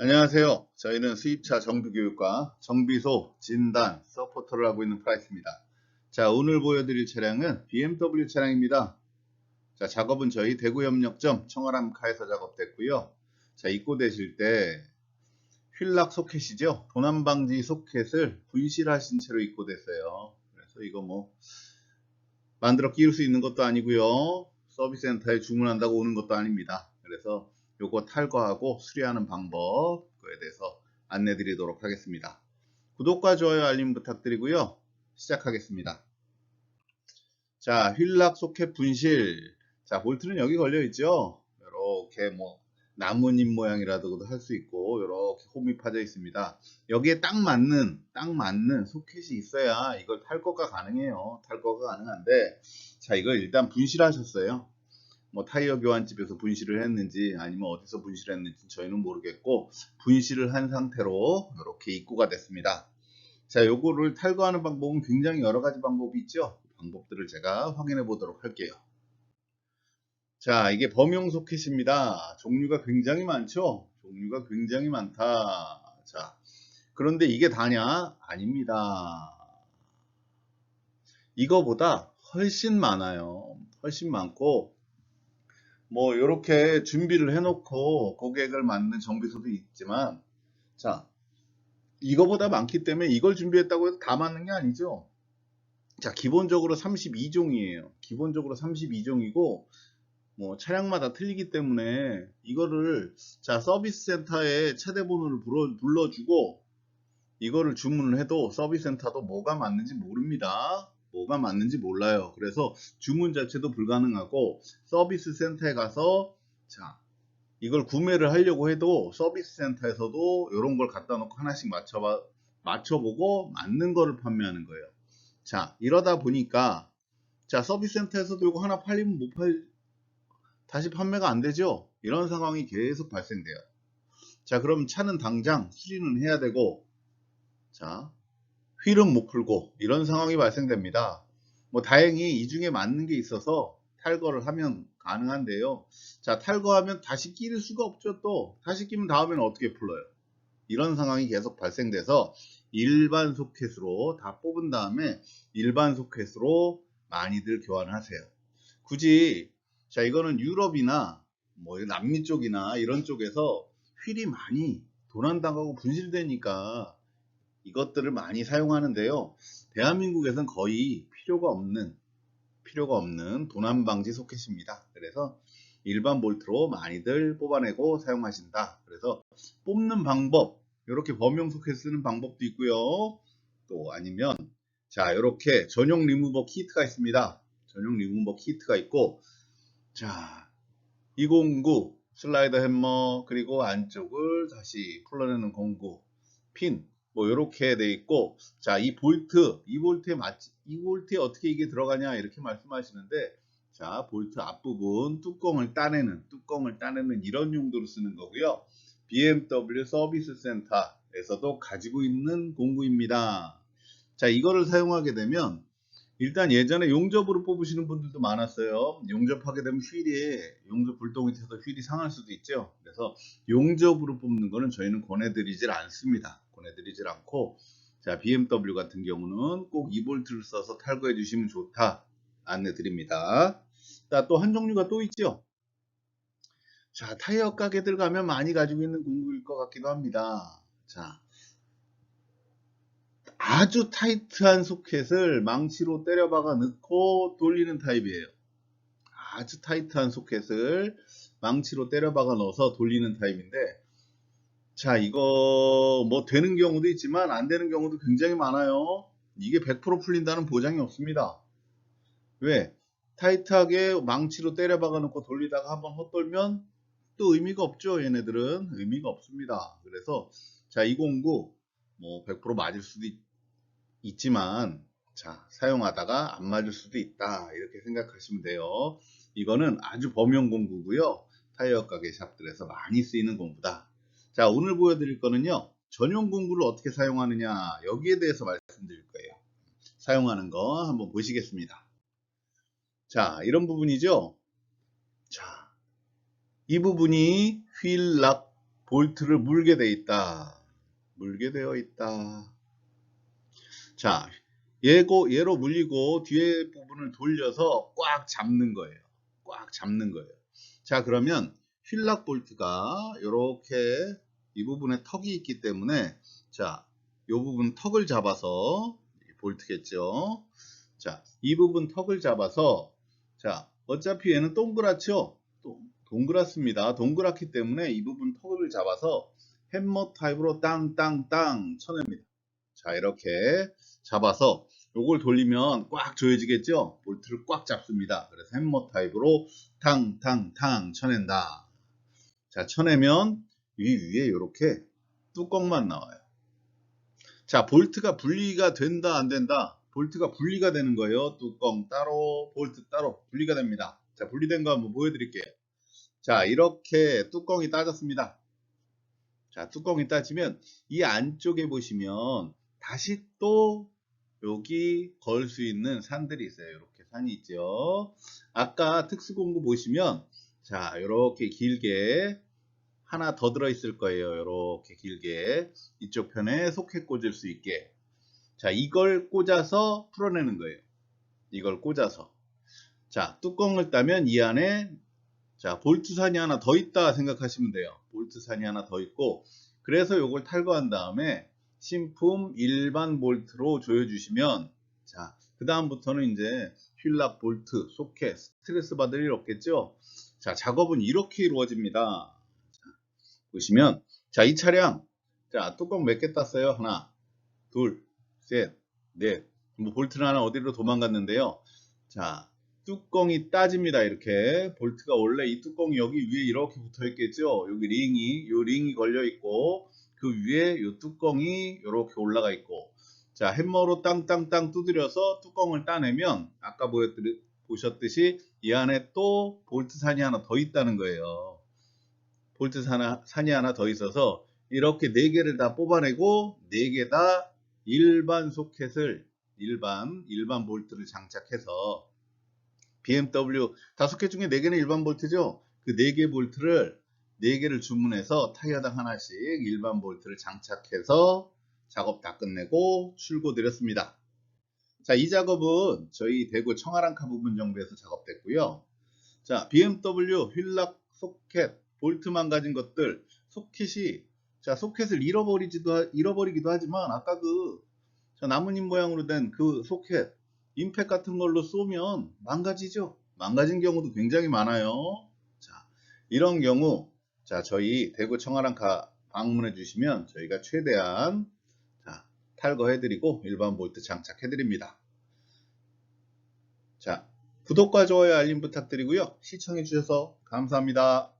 안녕하세요. 저희는 수입차 정비교육과 정비소 진단 서포터를 하고 있는 프라이스입니다. 자, 오늘 보여드릴 차량은 BMW 차량입니다. 자, 작업은 저희 대구협력점 청아람카에서 작업됐고요. 자, 입고되실 때 휠락 소켓이죠. 도난방지 소켓을 분실하신 채로 입고됐어요. 그래서 이거 뭐 만들어 끼울 수 있는 것도 아니고요. 서비스 센터에 주문한다고 오는 것도 아닙니다. 그래서 요거 탈거하고 수리하는 방법에 대해서 안내 드리도록 하겠습니다. 구독과 좋아요 알림 부탁드리고요. 시작하겠습니다. 자, 휠락 소켓 분실. 자, 볼트는 여기 걸려 있죠. 이렇게 뭐 나뭇잎 모양이라도 할 수 있고 이렇게 홈이 파져 있습니다. 여기에 딱 맞는 딱 맞는 소켓이 있어야 이걸 탈거가 가능해요. 탈거가 가능한데 자, 이걸 일단 분실하셨어요. 뭐 타이어 교환집에서 분실을 했는지 아니면 어디서 분실했는지 저희는 모르겠고 분실을 한 상태로 이렇게 입고가 됐습니다. 자, 요거를 탈거하는 방법은 굉장히 여러 가지 방법이 있죠. 방법들을 제가 확인해 보도록 할게요. 자, 이게 범용 소켓입니다. 종류가 굉장히 많죠? 종류가 굉장히 많다. 자, 그런데 이게 다냐? 아닙니다. 이거보다 훨씬 많아요. 훨씬 많고, 뭐, 이렇게 준비를 해놓고 고객을 맞는 정비소도 있지만, 자, 이거보다 많기 때문에 이걸 준비했다고 해서 다 맞는 게 아니죠. 자, 기본적으로 32종이에요. 기본적으로 32종이고, 뭐 차량마다 틀리기 때문에 이거를 자 서비스 센터에 최대 번호를 불러, 불러주고 이거를 주문을 해도 서비스 센터도 뭐가 맞는지 모릅니다. 뭐가 맞는지 몰라요. 그래서 주문 자체도 불가능하고 서비스 센터에 가서 자 이걸 구매를 하려고 해도 서비스 센터에서도 이런 걸 갖다 놓고 하나씩 맞춰봐 맞춰보고 맞는 거를 판매하는 거예요. 자 이러다 보니까 자 서비스 센터에서도 이거 하나 팔리면 못 팔, 다시 판매가 안 되죠? 이런 상황이 계속 발생돼요. 자, 그럼 차는 당장 수리는 해야 되고, 자, 휠은 못 풀고, 이런 상황이 발생됩니다. 뭐, 다행히 이 중에 맞는 게 있어서 탈거를 하면 가능한데요. 자, 탈거하면 다시 끼를 수가 없죠, 또. 다시 끼면 다음에는 어떻게 풀어요? 이런 상황이 계속 발생돼서 일반 소켓으로 다 뽑은 다음에 일반 소켓으로 많이들 교환하세요. 굳이 자, 이거는 유럽이나 뭐 남미 쪽이나 이런 쪽에서 휠이 많이 도난당하고 분실되니까 이것들을 많이 사용하는데요. 대한민국에선 거의 필요가 없는 필요가 없는 도난 방지 소켓입니다. 그래서 일반 볼트로 많이들 뽑아내고 사용하신다. 그래서 뽑는 방법 이렇게 범용 소켓 쓰는 방법도 있고요. 또 아니면 자 이렇게 전용 리무버 키트가 있습니다. 전용 리무버 키트가 있고 자, 209 슬라이더 햄머 그리고 안쪽을 다시 풀러내는 공구 핀 뭐 이렇게 돼 있고 자 이 볼트 이 볼트에 맞지 이 볼트에 어떻게 이게 들어가냐 이렇게 말씀하시는데 자 볼트 앞부분 뚜껑을 따내는 뚜껑을 따내는 이런 용도로 쓰는 거고요 BMW 서비스 센터에서도 가지고 있는 공구입니다 자 이거를 사용하게 되면 일단 예전에 용접으로 뽑으시는 분들도 많았어요. 용접하게 되면 휠이 용접 불똥이 터서 휠이 상할 수도 있죠. 그래서 용접으로 뽑는 거는 저희는 권해드리질 않습니다. 권해드리질 않고 자 BMW 같은 경우는 꼭 2볼트를 써서 탈거해 주시면 좋다 안내 드립니다. 또 한 종류가 또 있죠. 자 타이어 가게들 가면 많이 가지고 있는 공구일 것 같기도 합니다. 자 아주 타이트한 소켓을 망치로 때려박아 넣고 돌리는 타입이에요. 아주 타이트한 소켓을 망치로 때려박아 넣어서 돌리는 타입인데 자 이거 뭐 되는 경우도 있지만 안 되는 경우도 굉장히 많아요. 이게 100% 풀린다는 보장이 없습니다. 왜? 타이트하게 망치로 때려 박아 놓고 돌리다가 한번 헛돌면 또 의미가 없죠. 얘네들은 의미가 없습니다. 그래서 자 209 뭐 100% 맞을 수도 있, 있지만 자 사용하다가 안 맞을 수도 있다 이렇게 생각하시면 돼요 이거는 아주 범용 공구고요 타이어 가게 샵들에서 많이 쓰이는 공구다 자 오늘 보여드릴 거는요 전용 공구를 어떻게 사용하느냐 여기에 대해서 말씀드릴 거예요 사용하는 거 한번 보시겠습니다 자 이런 부분이죠 자 이 부분이 휠락 볼트를 물게 돼 있다. 물게 되어 있다. 자, 얘고, 얘로 물리고 뒤에 부분을 돌려서 꽉 잡는 거예요. 꽉 잡는 거예요. 자, 그러면 휠락 볼트가 이렇게 이 부분에 턱이 있기 때문에 자, 이 부분 턱을 잡아서 볼트겠죠. 자, 이 부분 턱을 잡아서 자, 어차피 얘는 동그랗죠? 또 동그랗습니다. 동그랗기 때문에 이 부분 턱을 잡아서 햄머 타입으로 땅땅땅 쳐냅니다. 자, 이렇게 잡아서 요걸 돌리면 꽉 조여지겠죠? 볼트를 꽉 잡습니다. 그래서 햄머 타입으로 탕탕탕 쳐낸다. 자, 쳐내면 위 위에 이렇게 뚜껑만 나와요. 자, 볼트가 분리가 된다, 안 된다? 볼트가 분리가 되는 거예요. 뚜껑 따로, 볼트 따로 분리가 됩니다. 자, 분리된 거 한번 보여드릴게요. 자, 이렇게 뚜껑이 따졌습니다. 자, 뚜껑이 따지면 이 안쪽에 보시면 다시 또 여기 걸 수 있는 산들이 있어요. 이렇게 산이 있죠. 아까 특수공구 보시면 자, 이렇게 길게 하나 더 들어있을 거예요. 이렇게 길게 이쪽 편에 소켓 꽂을 수 있게 자, 이걸 꽂아서 풀어내는 거예요. 이걸 꽂아서 자, 뚜껑을 따면 이 안에 자, 볼트산이 하나 더 있다 생각하시면 돼요. 볼트산이 하나 더 있고 그래서 이걸 탈거한 다음에 신품 일반 볼트로 조여주시면 자, 그 다음부터는 이제 휠락 볼트, 소켓, 스트레스 받을 일 없겠죠? 자, 작업은 이렇게 이루어집니다. 자, 보시면 자, 이 차량 자, 뚜껑 몇 개 땄어요? 하나, 둘, 셋, 넷. 뭐 볼트는 하나 어디로 도망갔는데요. 자, 뚜껑이 따집니다. 이렇게 볼트가 원래 이 뚜껑이 여기 위에 이렇게 붙어 있겠죠. 여기 링이 요 링이 걸려 있고 그 위에 요 뚜껑이 이렇게 올라가 있고 자 햄머로 땅땅땅 두드려서 뚜껑을 따내면 아까 보셨듯이 이 안에 또 볼트산이 하나 더 있다는 거예요. 볼트산 산이 하나 더 있어서 이렇게 네 개를 다 뽑아내고 네개다 일반 소켓을 일반 일반 볼트를 장착해서 BMW 다섯 개 중에 네 개는 일반 볼트죠. 그네개 볼트를 네 개를 주문해서 타이어당 하나씩 일반 볼트를 장착해서 작업 다 끝내고 출고 드렸습니다. 자, 이 작업은 저희 대구 청아랑카 부분 정비에서 작업됐고요. 자, BMW 휠락 소켓 볼트만 가진 것들 소켓이 자, 소켓을 잃어버리지도 하- 잃어버리기도 하지만 아까 그 자, 나뭇잎 모양으로 된 그 소켓 임팩 같은 걸로 쏘면 망가지죠. 망가진 경우도 굉장히 많아요. 자, 이런 경우 자, 저희 대구 청아랑카 방문해 주시면 저희가 최대한 자, 탈거해 드리고 일반 볼트 장착해 드립니다. 자, 구독과 좋아요 알림 부탁드리고요. 시청해 주셔서 감사합니다.